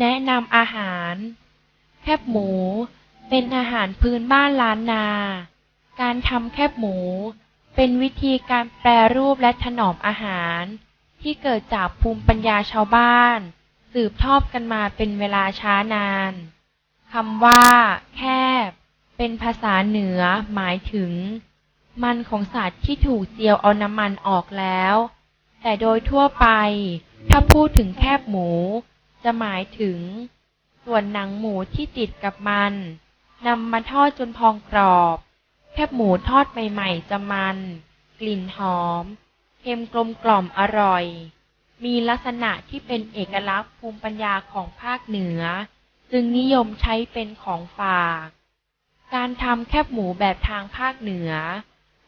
แนะนำอาหาร แคบหมู เป็นอาหารพื้นบ้านล้านนา การทำแคบหมู เป็นวิธีการแปรรูปและถนอมอาหาร ที่เกิดจากภูมิปัญญาชาวบ้าน สืบทอดกันมาเป็นเวลาช้านานคำว่า แคบ เป็นภาษาเหนือ หมายถึง มันของสัตว์ที่ถูกเจียวเอาน้ำมันออกแล้ว แต่โดยทั่วไป ถ้าพูดถึงแคบหมู จะหมายถึง ส่วนหนังหมูที่ติดกับมันนำมาทอดจนพองกรอบ แคบหมูทอดใหม่ๆจะมัน กลิ่นหอมเค็มกลมกล่อมอร่อย มีลักษณะที่เป็นเอกลักษณ์ภูมิปัญญาของภาคเหนือ จึงนิยมใช้เป็นของฝาก การทำแคบหมูแบบทางภาคเหนือ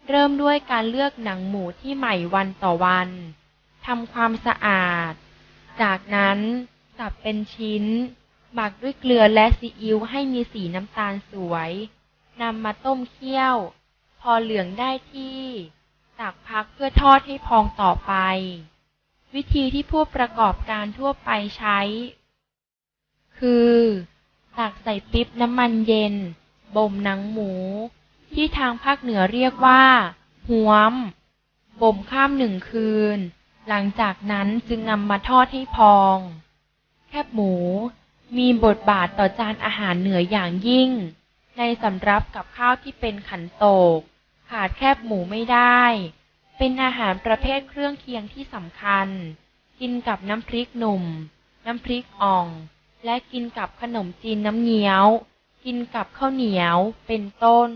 เริ่มด้วยการเลือกหนังหมูที่ใหม่วันต่อวันทำความสะอาด จากนั้น สับเป็นชิ้น หมักด้วยเกลือและซีอิ๊วให้มีสีน้ำตาลสวย นำมาต้มเคี่ยว พอเหลืองได้ที่ ตักพักเพื่อทอดให้พองต่อไป วิธีที่ผู้ประกอบการทั่วไปใช้ คือ ตักใส่ปิ๊บน้ำมันเย็น บ่มหนังหมู ที่ทางภาคเหนือเรียกว่าหวม บ่มข้ามหนึ่งคืน หลังจากนั้นจึงนำมาทอดให้พอง แคบหมู มีบทบาทต่อจานอาหารเหนืออย่างยิ่ง ในสำรับกับข้าวที่เป็นขันโตก ขาดแคบหมูไม่ได้ เป็นอาหารประเภทเครื่องเคียงที่สำคัญ กินกับน้ำพริกหนุ่ม น้ำพริกอ่อง และกินกับขนมจีนน้ำเงี้ยว กินกับข้าวเหนียว เป็นต้น